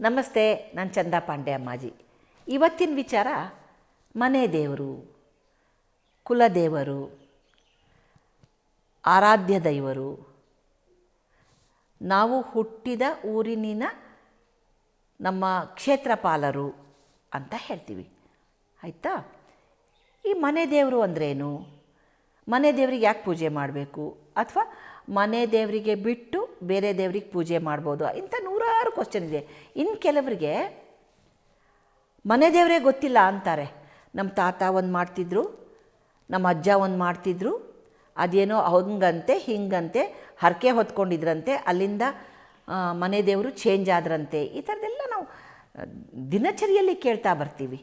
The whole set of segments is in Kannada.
ನಮಸ್ತೆ, ನಾನು ಚಂದ ಪಾಂಡೆ ಅಮ್ಮಾಜಿ. ಇವತ್ತಿನ ವಿಚಾರ ಮನೆ ದೇವರು, ಕುಲದೇವರು, ಆರಾಧ್ಯ ದೈವರು. ನಾವು ಹುಟ್ಟಿದ ಊರಿನ ನಮ್ಮ ಕ್ಷೇತ್ರಪಾಲರು ಅಂತ ಹೇಳ್ತೀವಿ. ಆಯಿತಾ? ಈ ಮನೆ ದೇವರು ಅಂದ್ರೇನು? ಮನೆ ದೇವರಿಗೆ ಯಾಕೆ ಪೂಜೆ ಮಾಡಬೇಕು? ಅಥವಾ ಮನೆ ದೇವರಿಗೆ ಬಿಟ್ಟು ಬೇರೆ ದೇವರಿಗೆ ಪೂಜೆ ಮಾಡ್ಬೋದು? ಇಂಥ ನೂರಾರು ಕ್ವಶನ್ ಇದೆ. ಇನ್ನು ಕೆಲವರಿಗೆ ಮನೆ ದೇವರೇ ಗೊತ್ತಿಲ್ಲ ಅಂತಾರೆ. ನಮ್ಮ ತಾತ ಒಂದು ಮಾಡ್ತಿದ್ರು, ನಮ್ಮ ಅಜ್ಜ ಒಂದು ಮಾಡ್ತಿದ್ರು, ಅದೇನೋ ಹಂಗಂತೆ, ಹಿಂಗಂತೆ, ಹರಕೆ ಹೊತ್ಕೊಂಡಿದ್ರಂತೆ, ಅಲ್ಲಿಂದ ಮನೆ ದೇವರು ಚೇಂಜ್ ಆದ್ರಂತೆ. ಈ ಥರದ್ದೆಲ್ಲ ನಾವು ದಿನಚರಿಯಲ್ಲಿ ಕೇಳ್ತಾ ಬರ್ತೀವಿ.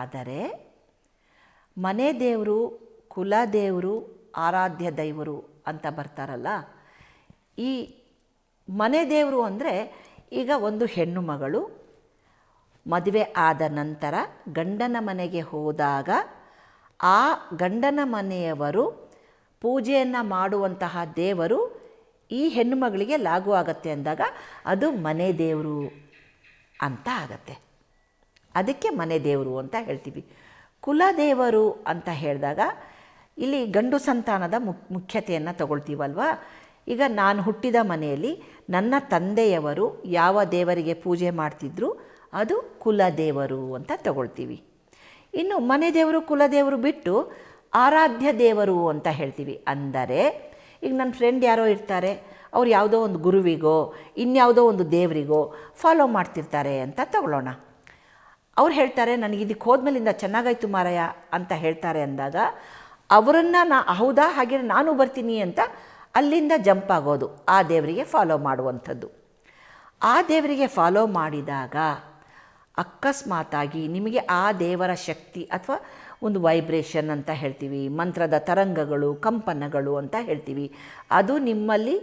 ಆದರೆ ಮನೆ ದೇವರು ಕುಲದೇವರು, ಆರಾಧ್ಯ ದೈವರು ಅಂತ ಬರ್ತಾರಲ್ಲ, ಈ ಮನೆ ದೇವರು ಅಂದರೆ ಈಗ ಒಂದು ಹೆಣ್ಣು ಮಗಳು, ಮದುವೆ ಆದ ನಂತರ ಗಂಡನ ಮನೆಗೆ ಹೋದಾಗ ಆ ಗಂಡನ ಮನೆಯವರು ಪೂಜೆಯನ್ನು ಮಾಡುವಂತಹ ದೇವರು ಈ ಹೆಣ್ಣು ಮಗಳಿಗೆ ಲಾಗು ಆಗತ್ತೆ ಅಂದಾಗ ಅದು ಮನೆ ದೇವರು ಅಂತ ಆಗತ್ತೆ. ಅದಕ್ಕೆ ಮನೆ ದೇವರು ಅಂತ ಹೇಳ್ತೀವಿ. ಕುಲದೇವರು ಅಂತ ಹೇಳಿದಾಗ ಇಲ್ಲಿ ಗಂಡು ಸಂತಾನದ ಮುಕ್, ಮುಖ್ಯತೆಯನ್ನು ತಗೊಳ್ತೀವಲ್ವಾ? ಈಗ ನಾನು ಹುಟ್ಟಿದ ಮನೆಯಲ್ಲಿ ನನ್ನ ತಂದೆಯವರು ಯಾವ ದೇವರಿಗೆ ಪೂಜೆ ಮಾಡ್ತಿದ್ರು? ಅದು ಕುಲದೇವರು ಅಂತ ತಗೊಳ್ತೀವಿ. ಇನ್ನು ಮನೆ ದೇವರು ಕುಲದೇವರು ಬಿಟ್ಟು ಆರಾಧ್ಯ ದೇವರು ಅಂತ ಹೇಳ್ತೀವಿ. ಅಂದರೆ, ಈಗ ನನ್ನ ಫ್ರೆಂಡ್ ಯಾರೋ ಇರ್ತಾರೆ, ಅವ್ರು ಯಾವುದೋ ಒಂದು ಗುರುವಿಗೋ, ಇನ್ಯಾವುದೋ ಒಂದು ದೇವರಿಗೋ ಫಾಲೋ ಮಾಡ್ತಿರ್ತಾರೆ ಅಂತ ತಗೊಳ್ಳೋಣ. ಅವ್ರು ಹೇಳ್ತಾರೆ, ನನಗೆ ಇದಕ್ಕೆ ಹೋದ್ಮೇಲಿಂದ ಚೆನ್ನಾಗಾಯ್ತು ಮಾರಾಯ ಅಂತ ಹೇಳ್ತಾರೆ ಅಂದಾಗ ಅವರನ್ನು ನಾ, ಹೌದಾ ಹಾಗೆ ನಾನು ಬರ್ತೀನಿ ಅಂತ ಅಲ್ಲಿಂದ ಜಂಪ್ ಆಗೋದು. ಆ ದೇವರಿಗೆ ಫಾಲೋ ಮಾಡುವಂಥದ್ದು. ಆ ದೇವರಿಗೆ ಫಾಲೋ ಮಾಡಿದಾಗ ಅಕಸ್ಮಾತಾಗಿ ನಿಮಗೆ ಆ ದೇವರ ಶಕ್ತಿ ಅಥವಾ ಒಂದು ವೈಬ್ರೇಷನ್ ಅಂತ ಹೇಳ್ತೀವಿ, ಮಂತ್ರದ ತರಂಗಗಳು, ಕಂಪನಗಳು ಅಂತ ಹೇಳ್ತೀವಿ. ಅದು ನಿಮ್ಮಲ್ಲಿ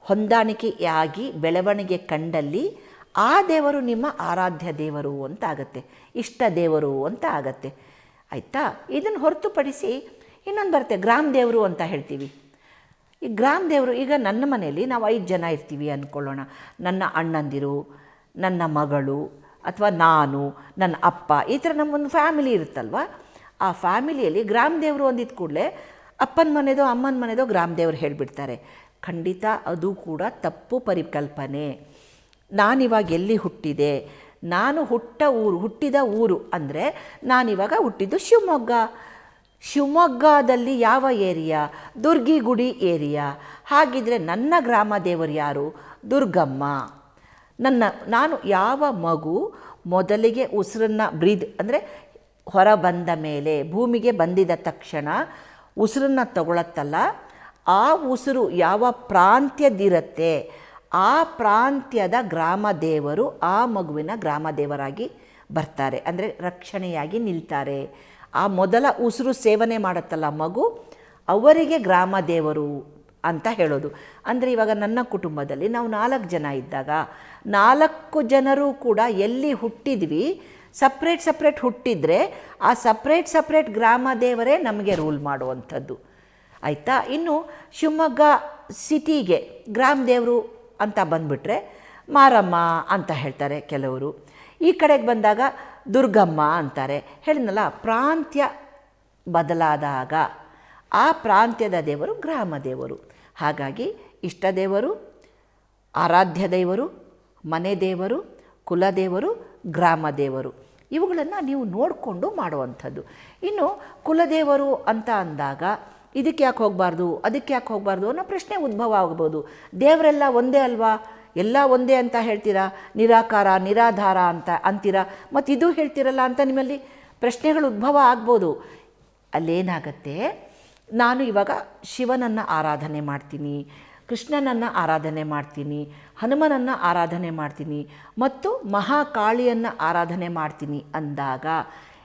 ಹೊಂದಾಣಿಕೆಯಾಗಿ, ಬೆಳವಣಿಗೆ ಕಂಡಲ್ಲಿ ಆ ದೇವರು ನಿಮ್ಮ ಆರಾಧ್ಯ ದೇವರು ಅಂತ ಆಗತ್ತೆ, ಇಷ್ಟ ದೇವರು ಅಂತ ಆಗತ್ತೆ. ಆಯಿತಾ? ಇದನ್ನು ಹೊರತುಪಡಿಸಿ ಇನ್ನೊಂದು ಬರುತ್ತೆ, ಗ್ರಾಮ ದೇವರು ಅಂತ ಹೇಳ್ತೀವಿ. ಈ ಗ್ರಾಮ ದೇವರು, ಈಗ ನನ್ನ ಮನೆಯಲ್ಲಿ ನಾವು ಐದು ಜನ ಇರ್ತೀವಿ ಅಂದ್ಕೊಳ್ಳೋಣ ನನ್ನ ಅಣ್ಣಂದಿರು, ನನ್ನ ಮಗಳು, ಅಥವಾ ನಾನು, ನನ್ನ ಅಪ್ಪ, ಈ ಥರ ನಮ್ಮೊಂದು ಫ್ಯಾಮಿಲಿ ಇರುತ್ತಲ್ವ? ಆ ಫ್ಯಾಮಿಲಿಯಲ್ಲಿ ಗ್ರಾಮ ದೇವರು ಅಂದಿದ್ದ ಕೂಡಲೇ ಅಪ್ಪನ ಮನೆದೋ, ಅಮ್ಮನ ಮನೆದೋ ಗ್ರಾಮ ದೇವರು ಹೇಳಿಬಿಡ್ತಾರೆ. ಖಂಡಿತ ಅದು ಕೂಡ ತಪ್ಪು ಪರಿಕಲ್ಪನೆ. ನಾನಿವಾಗ ಎಲ್ಲಿ ಹುಟ್ಟಿದೆ? ನಾನು ಹುಟ್ಟ ಊರು, ಹುಟ್ಟಿದ ಊರು ಅಂದರೆ ನಾನಿವಾಗ ಹುಟ್ಟಿದ್ದು ಶಿವಮೊಗ್ಗ. ಶಿವಮೊಗ್ಗದಲ್ಲಿ ಯಾವ ಏರಿಯಾ? ದುರ್ಗಿಗುಡಿ ಏರಿಯಾ. ಹಾಗಿದ್ರೆ ನನ್ನ ಗ್ರಾಮ ದೇವರು ಯಾರು? ದುರ್ಗಮ್ಮ. ನನ್ನ, ನಾನು ಯಾವ ಮಗು ಮೊದಲಿಗೆ ಉಸಿರನ್ನು ಬ್ರೀದ್, ಅಂದರೆ ಹೊರ ಬಂದ ಮೇಲೆ, ಭೂಮಿಗೆ ಬಂದಿದ ತಕ್ಷಣ ಉಸಿರನ್ನು ತಗೊಳತ್ತಲ್ಲ, ಆ ಉಸಿರು ಯಾವ ಪ್ರಾಂತ್ಯದಿರುತ್ತೆ? ಆ ಪ್ರಾಂತ್ಯದ ಗ್ರಾಮ ದೇವರು, ಆ ಮಗುವಿನ ಗ್ರಾಮ ದೇವರಾಗಿ ಬರ್ತಾರೆ, ಅಂದರೆ ರಕ್ಷಣೆಯಾಗಿ ನಿಲ್ತಾರೆ. ಆ ಮೊದಲ ಉಸಿರು ಸೇವನೆ ಮಾಡುತ್ತಲ್ಲ ಮಗು? ಅವರಿಗೆ ಗ್ರಾಮ ದೇವರು ಅಂತ ಹೇಳೋದು. ಅಂದರೆ ಇವಾಗ ನನ್ನ ಕುಟುಂಬದಲ್ಲಿ ನಾವು ನಾಲ್ಕು ಜನ ಇದ್ದಾಗ ನಾಲ್ಕು ಜನರು ಕೂಡ ಎಲ್ಲಿ ಹುಟ್ಟಿದ್ವಿ? ಸಪ್ರೇಟ್ ಸಪ್ರೇಟ್ ಹುಟ್ಟಿದರೆ ಆ ಸಪ್ರೇಟ್ ಸಪ್ರೇಟ್ ಗ್ರಾಮ ದೇವರೇ ನಮಗೆ ರೂಲ್ ಮಾಡುವಂಥದ್ದು. ಆಯಿತಾ? ಇನ್ನು ಶಿವಮೊಗ್ಗ ಸಿಟಿಗೆ ಗ್ರಾಮ ದೇವರು ಅಂತ ಬಂದುಬಿಟ್ರೆ ಮಾರಮ್ಮ ಅಂತ ಹೇಳ್ತಾರೆ ಕೆಲವರು. ಈ ಕಡೆಗೆ ಬಂದಾಗ ದುರ್ಗಮ್ಮ ಅಂತಾರೆ. ಹೇಳಿದ್ನಲ್ಲ, ಪ್ರಾಂತ್ಯ ಬದಲಾದಾಗ ಆ ಪ್ರಾಂತ್ಯದ ದೇವರು ಗ್ರಾಮ ದೇವರು. ಹಾಗಾಗಿ ಇಷ್ಟ ದೇವರು, ಆರಾಧ್ಯ ದೇವರು, ಮನೆ ದೇವರು ಕುಲದೇವರು ಗ್ರಾಮ ದೇವರು. ಇವುಗಳನ್ನು ನೀವು ನೋಡಿಕೊಂಡು ಮಾಡುವಂಥದ್ದು. ಇನ್ನು ಕುಲದೇವರು ಅಂತ ಅಂದಾಗ ಇದಕ್ಕೆ ಯಾಕೆ ಹೋಗಬಾರ್ದು, ಅದಕ್ಕೆ ಯಾಕೆ ಹೋಗಬಾರ್ದು ಅನ್ನೋ ಪ್ರಶ್ನೆ ಉದ್ಭವ ಆಗ್ಬೋದು. ದೇವರೆಲ್ಲ ಒಂದೇ ಅಲ್ವಾ? ಎಲ್ಲ ಒಂದೇ ಅಂತ ಹೇಳ್ತೀರಾ? ನಿರಾಕಾರ, ನಿರಾಧಾರ ಅಂತ ಅಂತೀರಾ? ಮತ್ತು ಇದು ಹೇಳ್ತೀರಲ್ಲ ಅಂತ ನಿಮ್ಮಲ್ಲಿ ಪ್ರಶ್ನೆಗಳು ಉದ್ಭವ ಆಗ್ಬೋದು. ಅಲ್ಲೇನಾಗತ್ತೆ? ನಾನು ಇವಾಗ ಶಿವನನ್ನು ಆರಾಧನೆ ಮಾಡ್ತೀನಿ, ಕೃಷ್ಣನನ್ನು ಆರಾಧನೆ ಮಾಡ್ತೀನಿ, ಹನುಮನನ್ನು ಆರಾಧನೆ ಮಾಡ್ತೀನಿ ಮತ್ತು ಮಹಾಕಾಳಿಯನ್ನು ಆರಾಧನೆ ಮಾಡ್ತೀನಿ ಅಂದಾಗ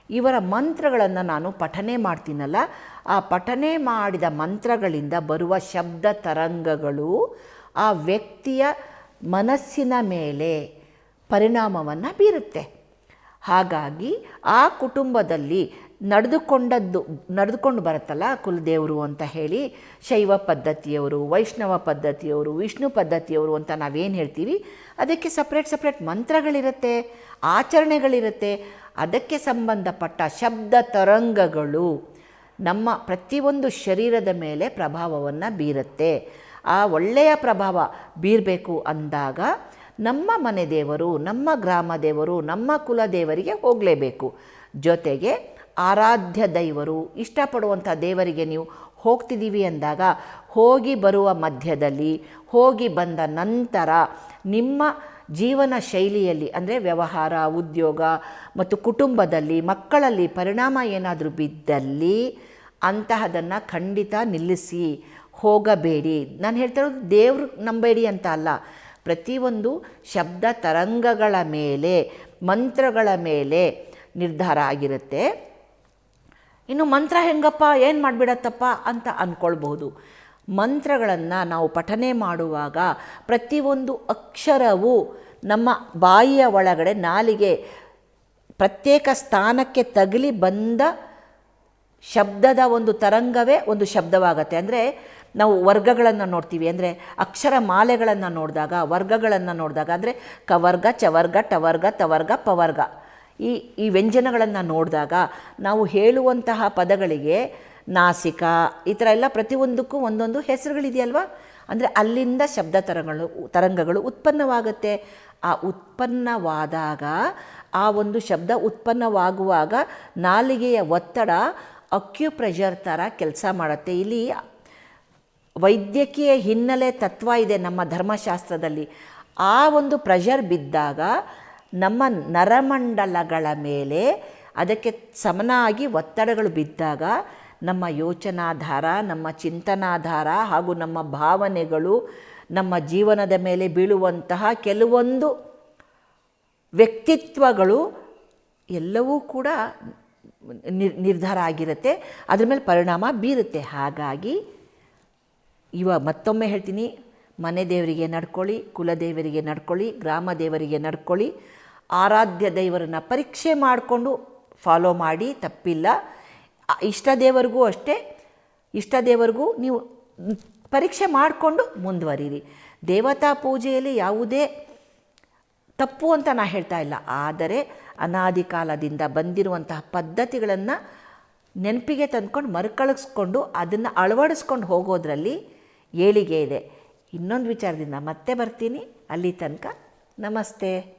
ಇವರ ಮಂತ್ರಗಳನ್ನು ನಾನು ಪಠನೆ ಮಾಡ್ತೀನಲ್ಲ, ಆ ಪಠನೆ ಮಾಡಿದ ಮಂತ್ರಗಳಿಂದ ಬರುವ ಶಬ್ದ ತರಂಗಗಳು ಆ ವ್ಯಕ್ತಿಯ ಮನಸ್ಸಿನ ಮೇಲೆ ಪರಿಣಾಮವನ್ನು ಬೀರುತ್ತೆ. ಹಾಗಾಗಿ ಆ ಕುಟುಂಬದಲ್ಲಿ ನಡೆದುಕೊಂಡದ್ದು, ನಡೆದುಕೊಂಡು ಬರುತ್ತಲ್ಲ ಕುಲದೇವರು ಅಂತ ಹೇಳಿ, ಶೈವ ಪದ್ಧತಿಯವರು, ವೈಷ್ಣವ ಪದ್ಧತಿಯವರು, ವಿಷ್ಣು ಪದ್ಧತಿಯವರು ಅಂತ ನಾವೇನು ಹೇಳ್ತೀವಿ, ಅದಕ್ಕೆ ಸಪ್ರೇಟ್ ಸಪ್ರೇಟ್ ಮಂತ್ರಗಳಿರುತ್ತೆ, ಆಚರಣೆಗಳಿರುತ್ತೆ. ಅದಕ್ಕೆ ಸಂಬಂಧಪಟ್ಟ ಶಬ್ದ ತರಂಗಗಳು ನಮ್ಮ ಪ್ರತಿಯೊಂದು ಶರೀರದ ಮೇಲೆ ಪ್ರಭಾವವನ್ನು ಬೀರುತ್ತೆ. ಆ ಒಳ್ಳೆಯ ಪ್ರಭಾವ ಬೀರಬೇಕು ಅಂದಾಗ ನಮ್ಮ ಮನೆ ದೇವರು, ನಮ್ಮ ಗ್ರಾಮ ದೇವರು, ನಮ್ಮ ಕುಲ ದೇವರಿಗೆ ಹೋಗಲೇಬೇಕು. ಜೊತೆಗೆ ಆರಾಧ್ಯ ದೈವರು, ಇಷ್ಟಪಡುವಂಥ ದೇವರಿಗೆ ನೀವು ಹೋಗ್ತಿದ್ದೀವಿ ಅಂದಾಗ ಹೋಗಿ ಬರುವ ಮಧ್ಯದಲ್ಲಿ, ಹೋಗಿ ಬಂದ ನಂತರ ನಿಮ್ಮ ಜೀವನ ಶೈಲಿಯಲ್ಲಿ, ಅಂದರೆ ವ್ಯವಹಾರ, ಉದ್ಯೋಗ ಮತ್ತು ಕುಟುಂಬದಲ್ಲಿ, ಮಕ್ಕಳಲ್ಲಿ ಪರಿಣಾಮ ಏನಾದರೂ ಬಿದ್ದಲ್ಲಿ ಅಂತಹದನ್ನು ಖಂಡಿತ ನಿಲ್ಲಿಸಿ. ಹೋಗಬೇಡಿ. ನಾನು ಹೇಳ್ತಿರೋದು ದೇವ್ರು ನಂಬೇಡಿ ಅಂತ ಅಲ್ಲ. ಪ್ರತಿಯೊಂದು ಶಬ್ದ ತರಂಗಗಳ ಮೇಲೆ, ಮಂತ್ರಗಳ ಮೇಲೆ ನಿರ್ಧಾರ ಆಗಿರುತ್ತೆ. ಇನ್ನು ಮಂತ್ರ ಹೆಂಗಪ್ಪ, ಏನು ಮಾಡಿಬಿಡತ್ತಪ್ಪ ಅಂತ ಅಂದ್ಕೊಳ್ಬಹುದು ಮಂತ್ರಗಳನ್ನು ನಾವು ಪಠನೆ ಮಾಡುವಾಗ ಪ್ರತಿಯೊಂದು ಅಕ್ಷರವು ನಮ್ಮ ಬಾಯಿಯ ಒಳಗಡೆ ನಾಲಿಗೆ ಪ್ರತ್ಯೇಕ ಸ್ಥಾನಕ್ಕೆ ತಗಲಿ ಬಂದ ಶಬ್ದದ ಒಂದು ತರಂಗವೇ ಒಂದು ಶಬ್ದವಾಗತ್ತೆ. ಅಂದರೆ ನಾವು ವರ್ಗಗಳನ್ನು ನೋಡ್ತೀವಿ. ಅಂದರೆ ಅಕ್ಷರ ಮಾಲೆಗಳನ್ನು ನೋಡಿದಾಗ, ವರ್ಗಗಳನ್ನು ನೋಡಿದಾಗ, ಅಂದರೆ ಕವರ್ಗ, ಚವರ್ಗ, ಟವರ್ಗ, ತವರ್ಗ, ಪವರ್ಗ. ಈ ಈ ವ್ಯಂಜನಗಳನ್ನು ನೋಡಿದಾಗ ನಾವು ಹೇಳುವಂತಹ ಪದಗಳಿಗೆ ನಾಸಿಕ, ಈ ಥರ ಎಲ್ಲ ಪ್ರತಿಯೊಂದಕ್ಕೂ ಒಂದೊಂದು ಹೆಸರುಗಳಿದೆಯಲ್ವ? ಅಂದರೆ ಅಲ್ಲಿಂದ ಶಬ್ದ ತರಂಗಗಳು ತರಂಗಗಳು ಉತ್ಪನ್ನವಾಗುತ್ತೆ. ಆ ಉತ್ಪನ್ನವಾದಾಗ, ಆ ಒಂದು ಶಬ್ದ ಉತ್ಪನ್ನವಾಗುವಾಗ ನಾಲಿಗೆಯ ಒತ್ತಡ ಅಕ್ಯುಪ್ರೆಷರ್ ಥರ ಕೆಲಸ ಮಾಡುತ್ತೆ. ಇಲ್ಲಿ ವೈದ್ಯಕೀಯ ಹಿನ್ನೆಲೆ ತತ್ವ ಇದೆ ನಮ್ಮ ಧರ್ಮಶಾಸ್ತ್ರದಲ್ಲಿ. ಆ ಒಂದು ಪ್ರೆಷರ್ ಬಿದ್ದಾಗ ನಮ್ಮ ನರಮಂಡಲಗಳ ಮೇಲೆ ಅದಕ್ಕೆ ಸಮನಾಗಿ ಒತ್ತಡಗಳು ಬಿದ್ದಾಗ ನಮ್ಮ ಯೋಚನಾಧಾರ, ನಮ್ಮ ಚಿಂತನಾಧಾರ ಹಾಗೂ ನಮ್ಮ ಭಾವನೆಗಳು ನಮ್ಮ ಜೀವನದ ಮೇಲೆ ಬೀಳುವಂತಹ ಕೆಲವೊಂದು ವ್ಯಕ್ತಿತ್ವಗಳು ಎಲ್ಲವೂ ಕೂಡ ನಿರ್, ನಿರ್ಧಾರ ಆಗಿರುತ್ತೆ. ಅದ್ರ ಮೇಲೆ ಪರಿಣಾಮ ಬೀರುತ್ತೆ. ಹಾಗಾಗಿ ಇವ ಮತ್ತೊಮ್ಮೆ ಹೇಳ್ತೀನಿ, ಮನೆ ದೇವರಿಗೆ ನಡ್ಕೊಳ್ಳಿ ಕುಲದೇವರಿಗೆ ನಡ್ಕೊಳ್ಳಿ, ಗ್ರಾಮ ದೇವರಿಗೆ ನಡ್ಕೊಳ್ಳಿ, ಆರಾಧ್ಯ ದೇವರನ್ನು ಪರೀಕ್ಷೆ ಮಾಡಿಕೊಂಡು ಫಾಲೋ ಮಾಡಿ, ತಪ್ಪಿಲ್ಲ. ಇಷ್ಟ ದೇವರಿಗೂ ಅಷ್ಟೇ, ಇಷ್ಟ ದೇವರಿಗೂ ನೀವು ಪರೀಕ್ಷೆ ಮಾಡಿಕೊಂಡು ಮುಂದುವರಿರಿ. ದೇವತಾ ಪೂಜೆಯಲ್ಲಿ ಯಾವುದೇ ತಪ್ಪು ಅಂತ ನಾನು ಹೇಳ್ತಾ ಇಲ್ಲ. ಆದರೆ ಅನಾದಿ ಕಾಲದಿಂದ ಬಂದಿರುವಂತಹ ಪದ್ಧತಿಗಳನ್ನು ನೆನಪಿಗೆ ತಂದ್ಕೊಂಡು ಮರುಕಳಿಸ್ಕೊಂಡು ಅದನ್ನು ಅಳವಡಿಸ್ಕೊಂಡು ಹೋಗೋದ್ರಲ್ಲಿ ಏಳಿಗೆ ಇದೆ. ಇನ್ನೊಂದು ವಿಚಾರದಿಂದ ಮತ್ತೆ ಬರ್ತೀನಿ. ಅಲ್ಲಿ ತನಕ ನಮಸ್ತೆ.